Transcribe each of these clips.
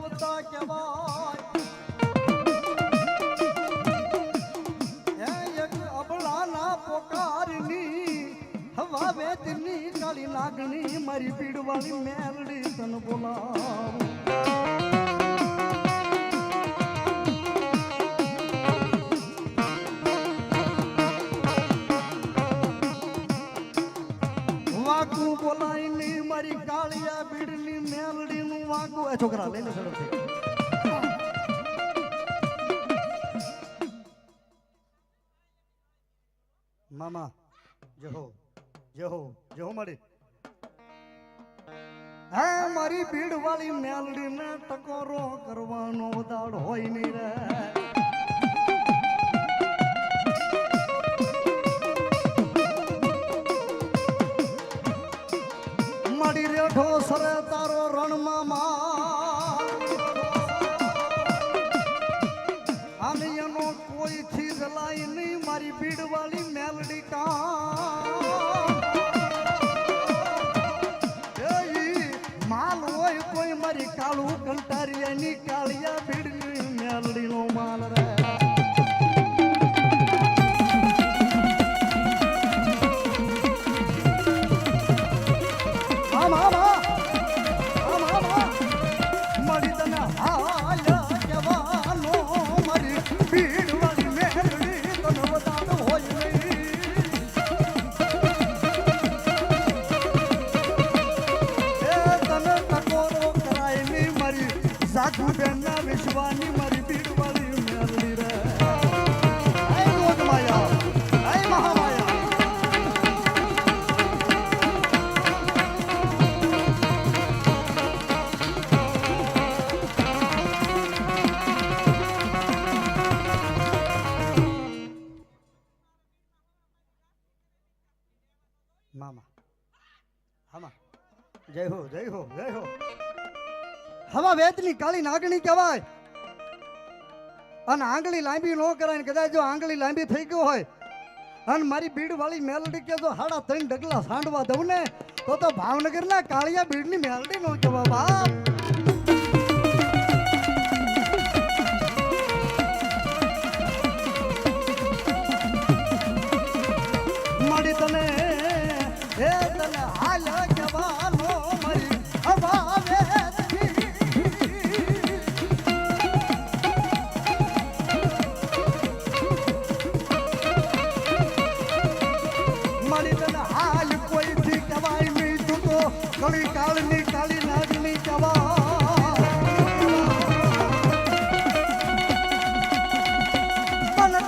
દેવતા કહેવાય. હે એક અબળાના પોકારની, હવા વેચની કાળી લાગણી, મારી પીડવાળી મેલડી તન બોલાવું. વાકું એ છોકરા લઈ લે ઝડપથી મામા, જહો જહો જહો મારી. હે મારી ભીડ વાળી મેલડી ને ટકોરો કરવાનો દાડ હોય નહીં રે. મારી રેઠો સરે આમ આમ આમ જય હો જય હો જય હો. હવા વેદની કાળી નાગણી કહેવાય. અને આંગળી લાંબી ન કરાય કદાચ જો આંગળી લાંબી થઈ ગયો હોય, અને મારી બીડ વાળી મેલડી કે જો હાડા ત્રણ ડગલા સાંડવા દઉં ને, તો તો ભાવનગરના કાળિયા બીડની મેલડી નો કહેવા બાપ.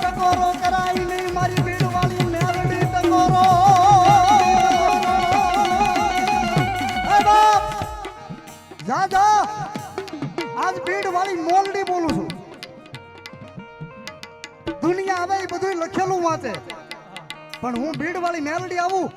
ટકોરો એ બાપ, જા જા. આજ ભીડ વાળી બોલું છું. દુનિયા આવે એ બધું લખેલું વાંચે. પણ હું ભીડ વાળી મેલડી આવું,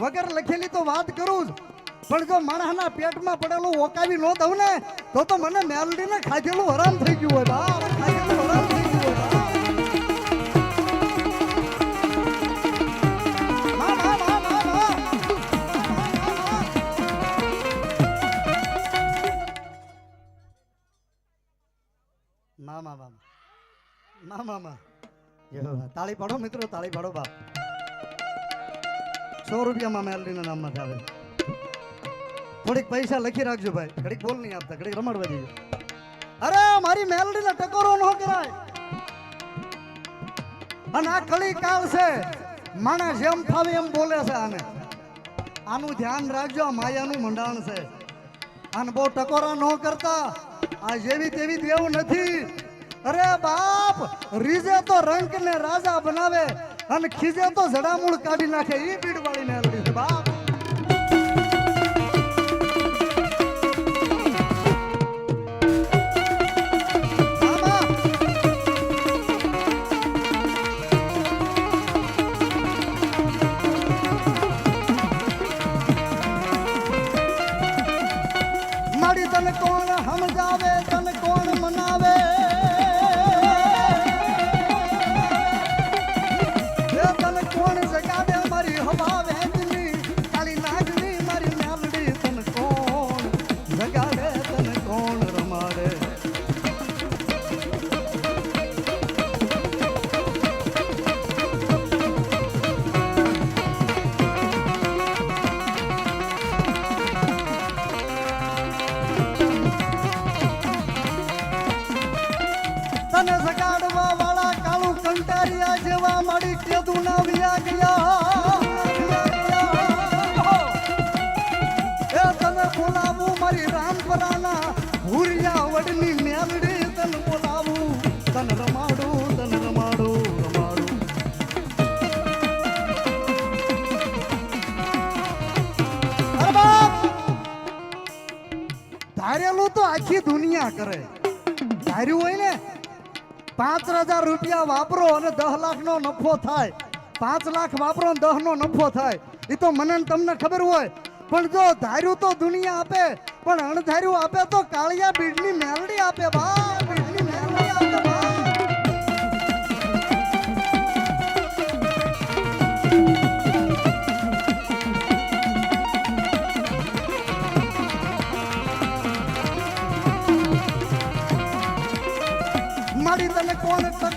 વગર લખેલી તો વાત કરું જ. પણ જો માણસના પેટમાં પડેલું ઓકાવી ન દઉં ને તો તો મને મેલડીને ખાધેલું હરામ થઈ ગયું હોય બાપ ખાધેલું હરામ થઈ ગયું હોય બાપ. મા, મા, મા, મા, મા. મા, મા, મા. મા, મા, મા. યો, તાળી પાડો મિત્રો તાળી પાડો બાપ સો રૂપિયામાં મેલડીના નામમાં ચાલે થોડીક પૈસા લખી રાખજો ભાઈ. ઘડીક બોલ નહીં આપતા, ઘડીક રમાડવા દેજો. અરે, મારી મેલડીને ટકોરો ન કરાય. અને આ કળી કાળ છે માણસ જેમ ફાવે એમ બોલે છે આને. આનું ધ્યાન રાખજો, આ માયાનું મંડાણ છે. આને બહુ ટકોરા ન કરતા. આ જેવી તેવી દેવ નથી. અરે, બાપ, રીજે તો રંક ને રાજા બનાવે અને ખીજે તો જડામૂળ કાઢી નાખે. એ ભીડ વાળી મેલડી છે, બાપ. દુનિયા કરે. ધાર્યું હોય ને? પાંચ હજાર રૂપિયા વાપરો અને દસ લાખ નો નફો થાય. પાંચ લાખ વાપરો અને દસ નો નફો થાય. એ તો મને તમને ખબર હોય. પણ જો ધાર્યું તો દુનિયા આપે, પણ અણધાર્યું આપે તો કાળિયા બીડની મેલડી આપે. બા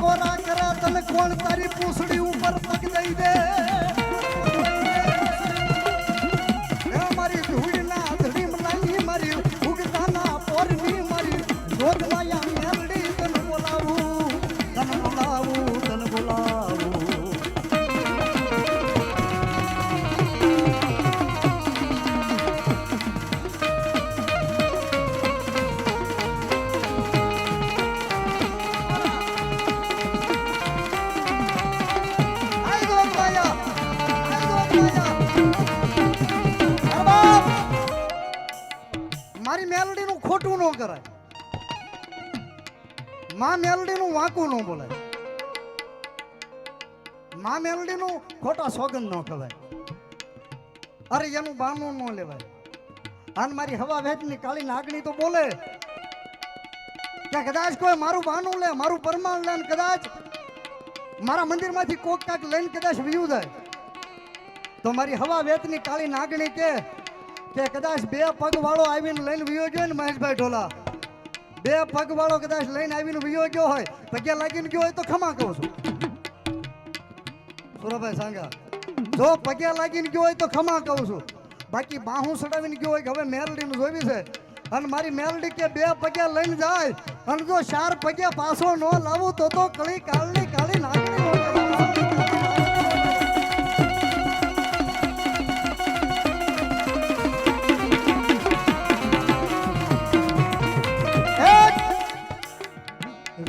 ટકોરા કરે તને કોણ તારી પૂછડી ઉપર તક દઈ દે? ન કહેવાય. અરે, એનું બાનું ન લેવાય. અને મારી હવા વેચની કાળી નાગણી તો બોલે. કદાચ કોઈ મારું બાનું લે, મારું પરમાણ લે કદાચ મારા મંદિરમાંથી કોક કાક લઈને કદાચ વ્યુ જાય તો મારી હવા વેતની કાળી નાગણી કે કે કદાચ બે પગ વાળો આવીને લઈને વિયો ગયો ને મહેશભાઈ ઢોલા? બે પગ વાળો કદાચ લઈને આવીને વિયો ગયો હોય પગે લાગીને ગયો હોય તો ખમા કહું છું. સુરભાઈ સાંગા જો પગે લાગીને ગયો હોય તો ખમા કહું છું. બાકી બાહું સડાવીને ગયો હોય કે હવે મેલડીનું જોવી છે. અને મારી મેલડી કે બે પગે લઈને જાય. અને જો ચાર પગે પાછો ન લાવું તો તો કળી કાળની કાળી નાગણી.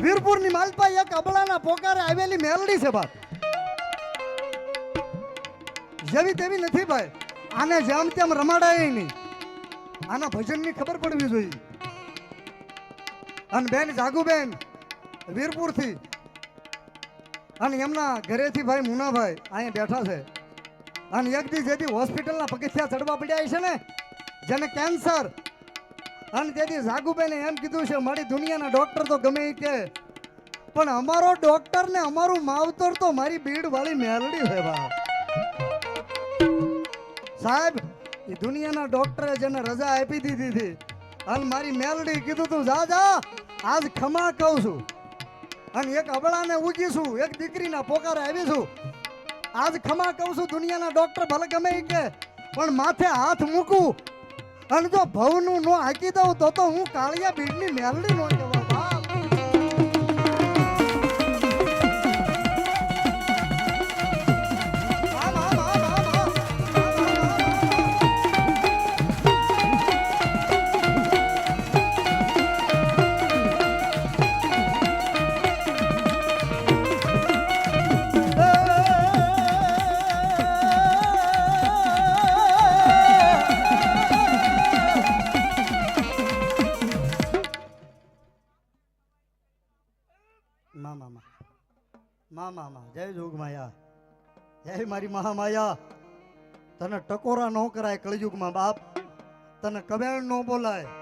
વીરપુરની માલપા એક અબળાના પોકારે આવેલી મેલડી છે બાપ. જેવી તેવી નથી ભાઈ. આને જેમ તેમ રમાડાય નહીં. આના ભજનની ખબર પડવી જોઈએ. અને બેન જાગુબેન વીરપુરથી અને એમના ઘરેથી ભાઈ મુનાભાઈ અહીંયા બેઠા છે. અને એક દી જેથી હોસ્પિટલના પગથિયા ચડવા પડ્યા છે ને, જેને કેન્સર. અને તેથી જાગુબેને એમ કીધું છે, મારી દુનિયાના ડોક્ટર તો ગમે કે, પણ અમારો ડોક્ટર ને અમારું માવતર તો મારી બીડ વાળી મેલડી છે બા સાહેબ, એ દુનિયાના ડોક્ટરે જેને રજા આપી દીધી હતી. અને મારી મેલડી કીધું તું, જા જા, આજ ખમા કહું છું. અને એક અબળાને ઉગીશું એક દીકરીના પોકારે આવીશું આજ ખમા કહું છું દુનિયાના ડોક્ટર ભલે ગમે કે પણ માથે હાથ મૂકું. અને જો ભવનું નો હાકી દઉં તો તો હું કાળિયા બીડની મેલડી નો કહેવાય મા મા મા મા મા મા જય જોગ માયા જય મારી મહામાયા. તને ટકોરા ન કરાય કળિયુગમાં બાપ, તને કબેણ ન બોલાય.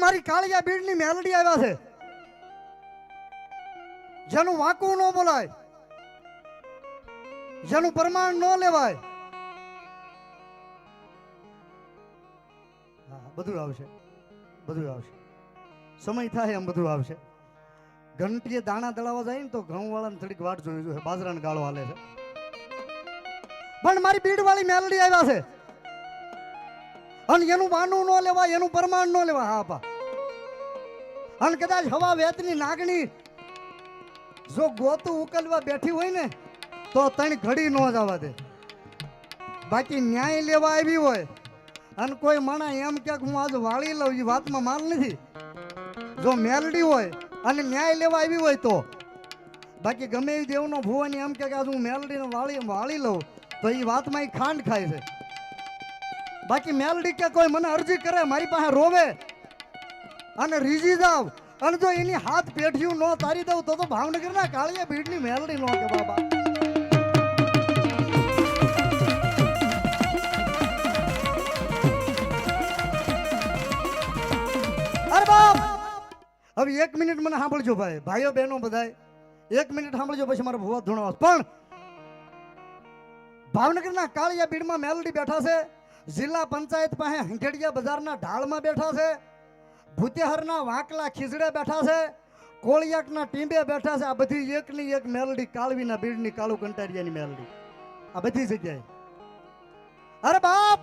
મારી કાળિયા બીડની મેલડી આવ્યા છે. જેનું વાંકું ન બોલાય, જેનું પ્રમાણ ન લેવાય. બધું આવશે. બધું આવશે. સમય થાય એમ બધું આવશે. ઘંટીએ દાણા દળાવવા જાય ને તો ઘઉં વાળાને થોડીક વાટ જોવી જોઈએ બાજરાનો ગાળો હાલે છે. પણ મારી બીડ વાળી મેલડી આવ્યા છે. અને એનું બાનું ન લેવા એનું પ્રમાણ ન લેવા હા પા અને કદાચ હવા વેતની નાગણી જો ગોતું ઉકલવા બેઠી હોય ને, તો ત્રણ ઘડી ન જવા દે. બાકી ન્યાય લેવા આવી હોય. અને કોઈ માણા એમ કે હું આજ વાળી લઉં એ વાતમાં માલ નથી. જો મેલડી હોય અને ન્યાય લેવા આવી હોય તો. બાકી ગમે એ દેવનો ભુવાની એમ કે આજ હું મેલડીને વાળી વાળી લઉં, તો એ વાતમાં એ ખાંડ ખાય છે. બાકી મેલડી કે કોઈ મને અરજી કરે, મારી પાસે રોવે અને રીઝી જાવ. અને જો એની હાથ પેઠ્યું ન તારી દઉં તો તો ભાવનગરના કાળિયા ભીડની મેલડી નો કે બાબા. હવે એક મિનિટ મને સાંભળજો ભાઈ, ભાઈઓ બહેનો બધાય, એક મિનિટ સાંભળજો પછી મારો ભૂવા ધૂણવા પણ ભાવનગરના કાળિયા બીડમાં મેલડી બેઠા છે, જિલ્લા પંચાયત પાસે હંખેડિયા બજારના ઢાળમાં બેઠા છે, ભૂતેહરના વાંકલા ખીજડે બેઠા છે, કોળિયાકના ટીંબે બેઠા છે, આ બધી એકની એક મેલડી, કાળવીના બીડની કાળુ કંટારિયાની મેલડી. આ બધી જગ્યાએ. અરે બાપ!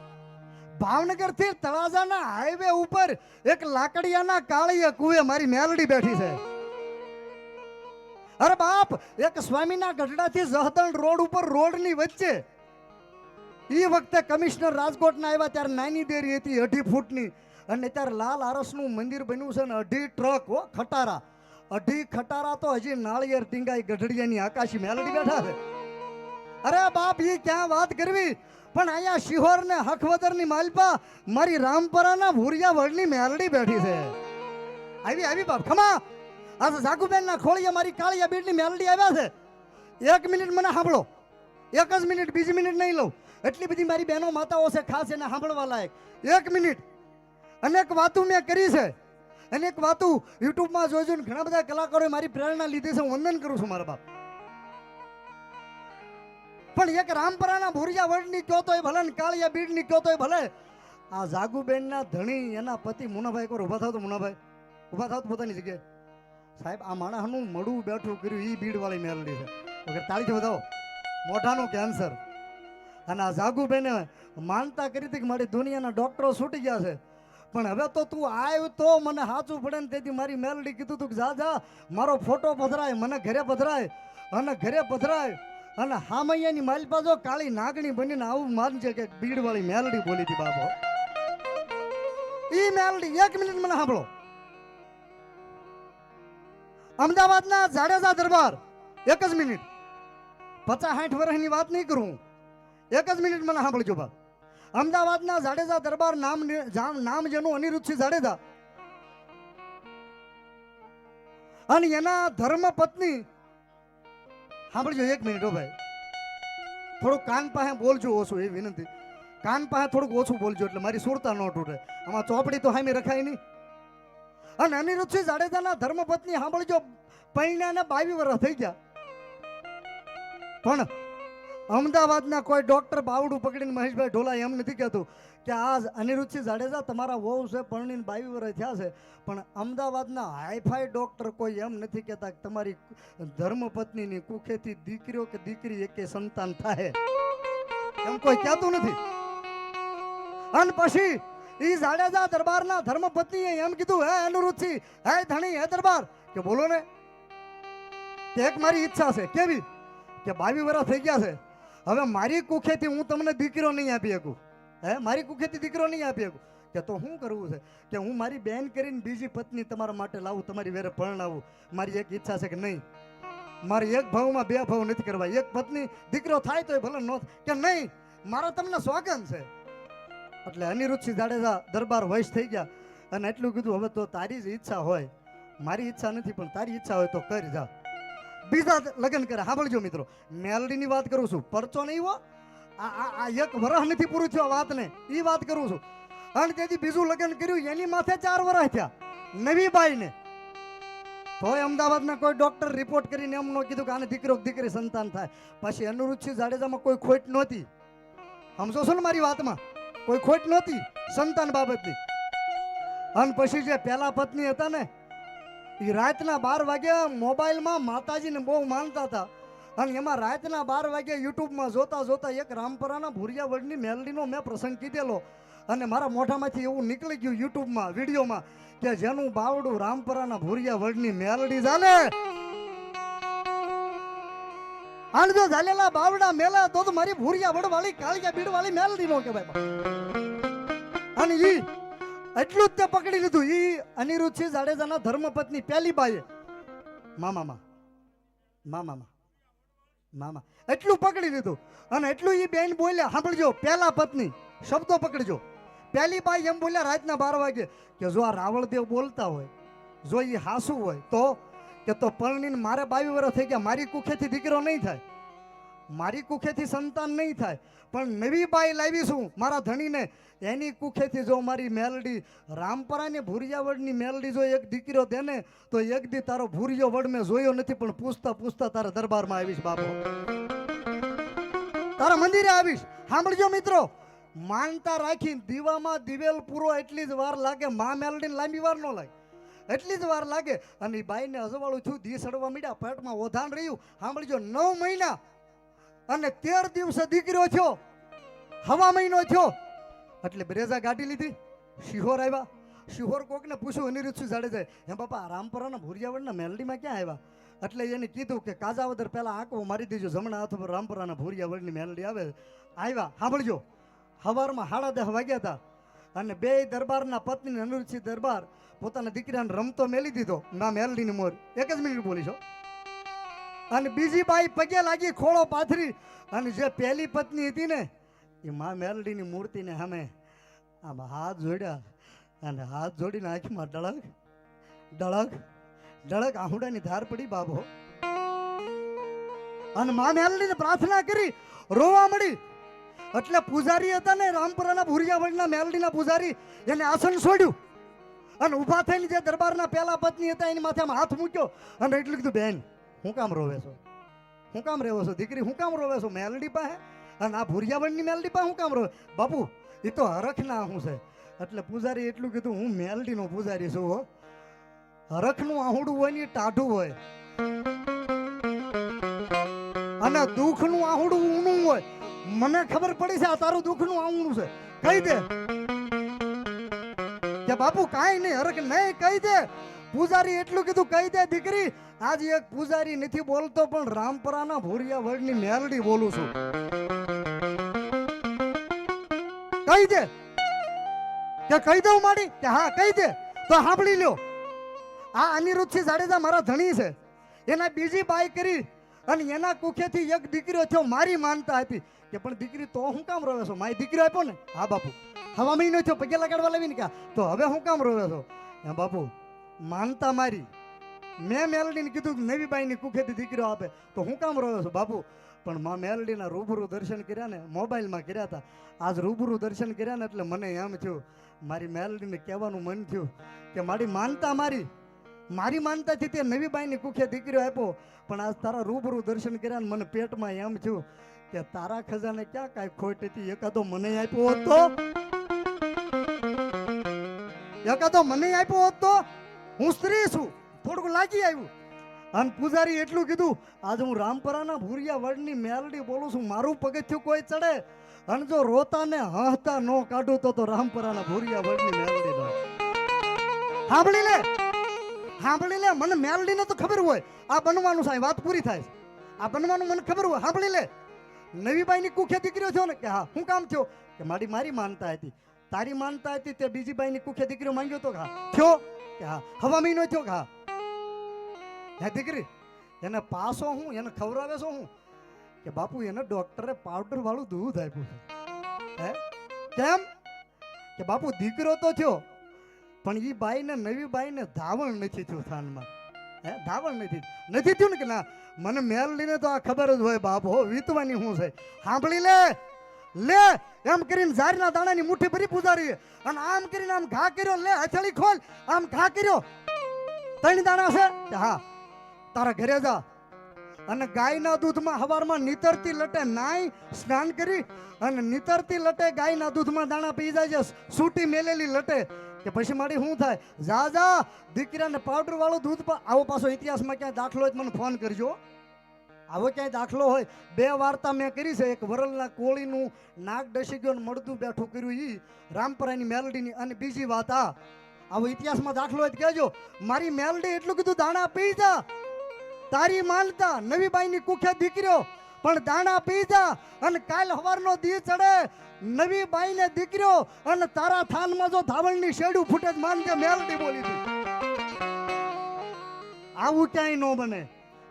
ભાવનગરથી તળાજાના હાઈવે ઉપર એક લાકડિયાના કાળીએ કુએ મારી મેલડી બેઠી છે. અરે બાપ, એક સ્વામીના ગઢડાથી જહદણ રોડ ઉપર રોડની વચ્ચે. એ વખતે કમિશનર રાજકોટના આવ્યા ત્યારે નાની દેરી હતી, અઢી ફૂટની. અને ત્યારે લાલ આરસનું મંદિર બન્યું છે ને અઢી ટ્રક, હો, ખટારા. અઢી ખટારા તો હજી નાળિયેર ટીંગાઈ ગઢડિયાની આકાશી મેલડી બેઠા છે. અરે બાપ એ ક્યાં વાત કરવી? પણ અહીંયા શિહોર ને હખવદરની માલપા મારી રામપરાના ભૂરિયા વડની મેલડી બેઠી છે. આવી આવી બાપ ખમા આ જાગુબેન ના ખોળીએ મારી કાળિયા બીડની મેલડી આવ્યા છે. એક મિનિટ મને સાંભળો. એક જ મિનિટ, બીજી મિનિટ નહીં લઉં. એટલી બધી મારી બહેનો માતાઓ છે ખાસ એને સાંભળવા લાયક. એક મિનિટ. અનેક વાતો મેં કરી છે. અનેક વાતો યુટ્યુબમાં જોઈ જોઈને ઘણા બધા કલાકારોએ મારી પ્રેરણા લીધી છે. હું વંદન કરું છું મારા બાપ. પણ એક રામપરાના ભૂરિયા વડની કયો તોય ભલે ને કાળિયા બીડની કયો તોય ભલે, આ જાગુબેનના ધણી એના પતિ મુનાભાઈ કોર ઊભા થાવ તો મુનાભાઈ, ઊભા થાવ તો પોતાની જગ્યાએ. સાહેબ, આ માણસનું મડું બેઠું કર્યું એ બીડવાળી મેલડી છે. વગર તાળીથી બતાવો મોઢાનું કેન્સર. અને આ જાગુબેને માનતા કરી હતી કે મારી દુનિયાના ડોક્ટરો છૂટી ગયા છે. પણ હવે તો તું આવ્યું તો મને સાચું પડે ને તેથી મારી મેલડી કીધું તું જા જા, મારો ફોટો પધરાય, મને ઘરે પધરાય, અને ઘરે પધરાય. અને હામૈયાની મારી પાસે કાળી નાગણી બનીને આવું માનજે કે બીડવાળી મેલડી બોલી હતી બાબો ઈ મેલડી, એક મિનિટ મને સાંભળો. અમદાવાદના જાડેજા દરબાર, એક જ મિનિટ. પચાસ સાઠ વર્ષની વાત નહીં કરું. એક જ મિનિટ મને સાંભળજો બા અમદાવાદના જાડેજા દરબાર નામ નામ જેનું અનિરુદ્ધસિંહ જાડેજા. અને એના ધર્મ પત્ની સાંભળજો એક મિનિટ હો ભાઈ. થોડુંક કાન પાસે બોલજો ઓછું, એ વિનંતી. કાન પાસે થોડુંક ઓછું બોલજો એટલે મારી સુરતા ન તૂટે. આમાં ચોપડી તો હામી રખાય નહીં. અને અનિરુદ્ધસિંહ જાડેજાના ધર્મપત્ની, સાંભળજો, પૈણાને બાવી વર્ષ થઈ ગયા. પણ અમદાવાદના કોઈ ડોક્ટર બાવડું પકડીને મહેશભાઈ ઢોલા એમ નથી કહેતું કે આ અનિરુદ્ધસિંહ જાડેજા તમારા વહુ છે, પરણીને બાવી વર્ષ થયા છે. પણ અમદાવાદના હાઈફાઈ ડોક્ટર કોઈ એમ નથી કહેતા કે તમારી ધર્મપત્નીની કુખેથી દીકરીઓ કે દીકરી એકે સંતાન થાય એમ કોઈ કહેતું નથી. અને પછી ઈ જાડેજા દરબારના ધર્મપત્નીએ એમ કીધું, હે અનિરુદ્ધસિંહ, હે ધણી, હે દરબાર. કે બોલો ને એક મારી ઈચ્છા છે, કેવી? કે બાવી વર્ષ થઈ ગયા છે. હવે મારી કુખેથી હું તમને દીકરો નહીં આપી શકું. હે? મારી કુખેથી દીકરો નહીં આપી શકું. કે તો શું કરવું છે? કે હું મારી બેન કરીને બીજી પત્ની તમારા માટે લાવું, તમારી વેરે પરણાવું. મારી એક ઈચ્છા છે કે નહીં. મારે એક ભાવમાં બે ભાવ નથી કરવા. એક પત્ની દીકરો થાય તોય ભલે ન કે નહીં? મારો તમને સ્વાગત છે. એટલે અનિરુદ્ધસિંહ જાડેજા દરબાર વયસ થઈ ગયા. અને એટલું કીધું, હવે તો તારી જ ઈચ્છા હોય. મારી ઈચ્છા નથી, પણ તારી ઈચ્છા હોય તો કરી જા. બીજા લગ્ન કરે સાંભળજો મિત્રો. મેલડીની વાત કરું છું. પરચો નહીં હો. આ એક વરહ નથી પૂરું થયું આ વાતને. એ વાત કરું છું. અને તેથી બીજું લગ્ન કર્યું, એની માથે ચાર વર્ષ થયા. નવી બાઈને. તોય અમદાવાદના કોઈ ડોક્ટર રિપોર્ટ કરીને એમ કીધું કે આને દીકરો દીકરી સંતાન થાય. પછી અનુરુચિ જાડેજામાં કોઈ ખોટ નહોતી. સમજો છો ને મારી વાતમાં? કોઈ ખોટ નહોતી સંતાન બાબતની. અને પછી જે પહેલા પત્ની હતા ને એ રાતના બાર વાગ્યા મોબાઈલમાં માતાજીને બહુ માનતા હતા. અને એમાં રાતના બાર વાગ્યા યુટ્યુબમાં જોતા જોતા એક રામપરાના ભૂરિયા વર્ડની મેલડીનો મેં પ્રસંગ કીધેલો. અને મારા મોઢામાંથી એવું નીકળી ગયું યુટ્યુબમાં, વિડીયોમાં, કે જેનું બાવડું રામપરાના ભૂરિયા વર્ડની મેલડી ચાલે અને જો ઝાલેલા બાવડા મેલા તો મારી ભૂરિયા વડવાળી કાળિયા બીડ વાળી મેલડી નો કહેવાય અને ઈ એટલું જ તે પકડી લીધું. એ અનિરુદ્ધસિંહ જાડેજાના ધર્મપત્ની પહેલી બાઈએ. મામામાં મામામાં મામા એટલું પકડી લીધું. અને એટલું એ બેન બોલ્યા, સાંભળજો પહેલા પત્ની. શબ્દો પકડજો. પહેલી બાઈ એમ બોલ્યા, રાતના બાર વાગે. કે જો આ રાવળદેવ બોલતા હોય, જો એ હાસુ હોય, તો કે તો પરણીને મારે બાવી વર્ષ થઈ ગયા, મારી કુખેથી દીકરો નહીં થાય. મારી કુખેથી સંતાન નહીં થાય, પણ નવી બાઈ લાવીશું મારા ધણીને. એની કુખેથી જો મારી મેલડી રામપરાની ભૂરિયાવડની મેલડી જો એક દીકરો દેને, તો એક દી તારો ભૂરિયો વડ મેં જોયો નથી, પણ પૂછતા પૂછતા તારા દરબારમાં આવીશ બાપો. તારા મંદિરે આવીશ. સાંભળજો મિત્રો, માનતા રાખી દીવામાં દિવેલ પૂરો એટલી જ વાર લાગે મા મેલડીને લાંબી વાર ન લાગે. એટલી જ વાર લાગે. અને બાઈને અજવાળું છું દી સડવા મીડ્યા, પેટમાં ઓધાણ રહ્યું. સાંભળજો, નવ મહિના અને તેર દિવસે દીકરો થયો. હવા મહિનો થયો. એટલે બ્રેઝા ગાડી લીધી. શિહોર આવ્યા. શિહોર કોકને પૂછ્યું, અનિરુદ્ધ જાડેજાએ હે બાપા, રામપરાના ભુરિયાવળના મેલડીમાં ક્યાં આવ્યા? એટલે એને કીધું કે, કાજાવદર પહેલાં આંકવો મારી દેજો. જમણા હાથ પર રામપરાના ભુરિયાવળની મેલડી આવે. આવ્યા. સાંભળજો. સવારમાં હાડા દહ વાગ્યા હતા. અને બે દરબારના પત્ની અનિરુદ્ધસિંહ દરબાર પોતાના દીકરાને રમતો મેલી દીધો. ના મેલડીની મોર. એક જ મિનિટ બોલીશો અને બીજી બાઈ પગે લાગી ખોળો પાથરી. અને જે પહેલી પત્ની હતી ને, એ મા મેલડીની મૂર્તિને સામે આમ હાથ જોડ્યા. અને હાથ જોડીને આંખમાં ડળક ડળક ડળક આહુડાની ધાર પડી બાબો અને મા મેલડીને પ્રાર્થના કરી, રોવા મળી. એટલે પૂજારી હતા ને, રામપુરાના ભુરિયાવળના મેલડીના પૂજારી, એને આસન છોડ્યું. અને ઊભા થઈને જે દરબારના પહેલા પત્ની હતા, એની માથે હાથ મૂક્યો. અને એટલું કીધું, બેન હું કામ રોવે છો? હું કામ રહેવો છો? દીકરી હું કામ રોવે છો? મેલડી પાસે? અને આ ભુરિયાવળની મેલડી પાસે હું કામ રોવે? બાપુ એ તો હરખના હું છે. એટલે પૂજારી એટલું કીધું, હું મેલડીનો પૂજારી છું, હો. હરખનું આહુડું હોય ને ટાઢું હોય. અને દુઃખનું આહુડું ઊનું હોય. મને ખબર પડી છે આ તારું દુઃખનું આહુડું છે. કહી દે. કે બાપુ, કાંઈ નહીં, હરખ નહીં, કહી દે. પૂજારી એટલું કીધું, કહી દે દીકરી, આજ એક પૂજારી નથી બોલતો, પણ રામપરાના ભૂરિયા વર્ડની મેલડી બોલું છું. કહી દે. કે કહી દઉં માડી? કે હા, કહી દે. તો સાંભળી લ્યો. આ અનિરુદ્ધસિંહ જાડેજા મારા ધણી છે. એના બીજી બાઈ કરી અને એના કુખેથી એક દીકરીઓ થયો, મારી માનતા હતી. કે પણ દીકરી, તો હું કામ રોવે છો? મારી દીકરી આપ્યો ને? હા, બાપુ. હવા મહિનો થયો, પગે લગાડવા લાવીને ક્યાં? તો હવે હું કામ રોવે છો? હા બાપુ. માનતા મારી. મેં મેલડીને કીધું નવી બાઈની કુખેથી દીકરીઓ આપે. તો હું કામ રહ્યો છું, બાપુ? પણ માં મેલડીના રૂબરૂ દર્શન કર્યા ને, મોબાઈલમાં કર્યા હતા. આજ રૂબરૂ દર્શન કર્યા ને એટલે મને એમ થયું, મારી મેલડીને કહેવાનું મન થયું કે મારી માનતા મારી. મારી માનતાથી તે નવી બાઈની કુખે દીકરીઓ આપ્યો. પણ આજ તારા રૂબરૂ દર્શન કર્યા ને મને પેટમાં એમ થયું કે તારા ખજાને ક્યાં કાંઈ ખોટ હતી? એકાદો મને આપ્યો હતો? એકાદો મને આપ્યો હોત? હું સ્ત્રી છું. થોડુંક લાગી આવ્યું. અને પૂજારી એટલું કીધું, આજે હું રામપરાના ભૂરિયા વડની મેલડી બોલું છું. મારું પગથિયું કોઈ ચડે? અને જો રોતા ને હહતા ન કાઢું તો રામપરાના ભૂરિયા વડની મેલડી સાંભળી લે. સાંભળી લે. મને મેલડીને તો ખબર હોય. આ બનવાનું સાહેબ વાત પૂરી થાય આ બનવાનું મને ખબર હોય. સાંભળી લે. નવી બાઈની કુખે દીકરીઓ થયો ને, કે હા, શું કામ થયો? કે મારી મારી માનતા હતી. તારી માનતા હતી તે બીજી બાઈની કુખે દીકરીઓ માંગ્યો તો હા. થયો? કે હા હવા મહિનો થયો કે હા? હે દીકરી એને પાસો હું, એને ખવડાવે છો હું? કે બાપુ, એને ડોક્ટરે પાવડર વાળું દૂધ આપ્યું હે? કેમ? કે બાપુ, દીકરો તો થયો, પણ એ બાઈને, નવી બાઈને ધાવણ નથી થયું થાનમાં. હે? ધાવણ નથી. નથી થયું ને કે ના, મને મેલ લઈને તો આ ખબર જ હોય બાપ, હો, વીતવાની શું છે. સાંભળી લે! લે, એમ કરીને ઝારના દાણાની મુઠ્ઠી ભરી પૂજારી. અને આમ કરીને આમ ઘા કર્યો, લે, હથેળી ખોલ. આમ ઘા કર્યો. ત્રણ દાણા છે? હા. તારા ઘરે જા. અને ગાયના દૂધમાં હવારમાં નીતરતી લટે નાઈ, સ્નાન કરી, અને નીતરતી લટે ગાયના દૂધમાં દાણા પી જાય છે. સૂટી મેલેલી લટે. કે પછી મારી શું થાય? જા જા. દીકરાને પાવડર વાળું દૂધ આવો પાછો ઇતિહાસમાં ક્યાંય દાખલો હોય મને ફોન કરજો. આવો ક્યાંય દાખલો હોય, બે વાર્તા મેં કરી છે. એક વરલના કોળીનું નાક ડસી ગયો મળતું બેઠું કર્યું એ રામપરાની મેલડીની. અને બીજી વાત આ, આવો ઇતિહાસમાં દાખલો હોય કહેજો, મારી મેલડી એટલું કીધું દાણા પી જા. તારી માનતા નવી બાઈની કુખે દીકરીઓ, પણ દાણા પી જા અને કાલ હવારનો દી ચડે. નવી બાઈને દીકરીઓ અને તારા થાનમાં જો ધાવણની શેડું ફૂટે માન કે મેલડી બોલી દી. આવું ક્યાંય ન બને.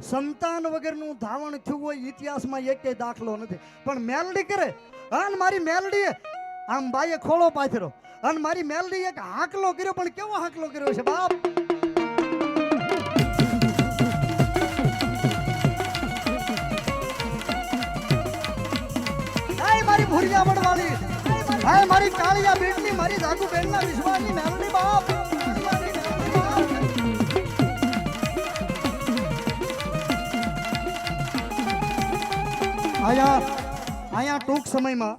સંતાન વગરનું ધાવણ થયું હોય, ઇતિહાસમાં એકે દાખલો નથી. પણ મેલડી કરે. અને મારી મેલડીએ આમ બાઈએ ખોળો પાથરો અને મારી મેલડી એક હાકલો કર્યો, પણ કેવો હાકલો કર્યો છે, બાપ? મારી ભુરિયા વડવાળી હાય મારી કાળિયા બેટની મારી જાગુ બેનના વિશ્વાસની મેલડી, બાપ. આયા અહીંયા ટૂંક સમયમાં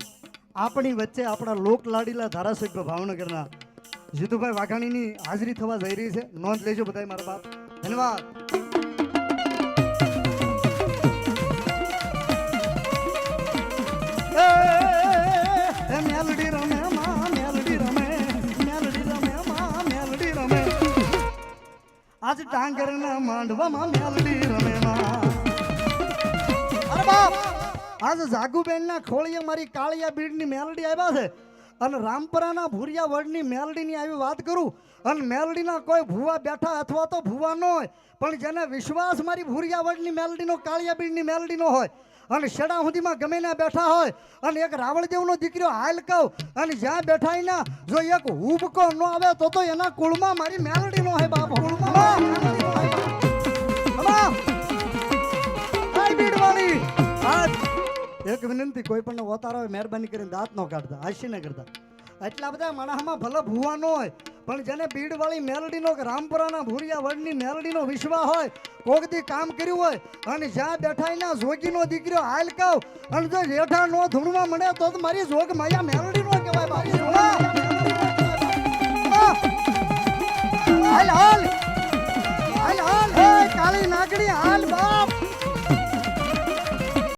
આપણી વચ્ચે આપણા લોક લાડીલા ધારાસભ્ય ભાવનગરના જીતુભાઈ વાઘાણીની હાજરી થવા જઈ રહી છે. નોંધ લેજો બધાય મારા બાપ. ધન્યવાદ. આજ ટાંગરના માંડવામાં મેલડી રમે, માં. અરે બાપ. આજ જાગુબેનના ખોળીએ મારી કાળિયા બીડની મેલડી આવ્યા છે, અને રામપરાના ભૂરિયા વડની મેલડીની આવી વાત કરું, અને મેલડીના કોઈ ભૂવા બેઠા અથવા તો ભૂવા ન હોય, પણ જેને વિશ્વાસ મારી ભૂરિયા વડની મેલડીનો, કાળિયા બીડની મેલડીનો હોય, અને શેડા સુધીમાં ગમે ના બેઠા હોય, અને એક રાવળદેવનો દીકરો હાલ કહું, અને જ્યાં બેઠા એના જો એક હુબકો ન આવે તો તો એના કુળમાં મારી મેલડીનો હોય બાપ, કુળમાં. એક વિનંતી, કોઈ પણ ઓતારો હોય મહેરબાની કરીને દાંત ન કાઢતા હાસ્ય ન કરતા એટલા બધા માણસમાં ભલે ભૂવા ન હોય, પણ જેને બીડવાળી મેલડીનો, કે રામપુરાના ભૂરિયા વડની મેલડીનો વિશ્વાસ હોય, કોકથી કામ કર્યું હોય, અને જ્યાં બેઠા એના જોગીનો દીકરો હાલ કહું, અને જો જેઠા નો ધૂણવા મળે, તો મારી જોગ માયા મેલડીનો કહેવાય મારી! હાલ હાલ. હાલ હાલ. કાળી નાગડી, હાલ બા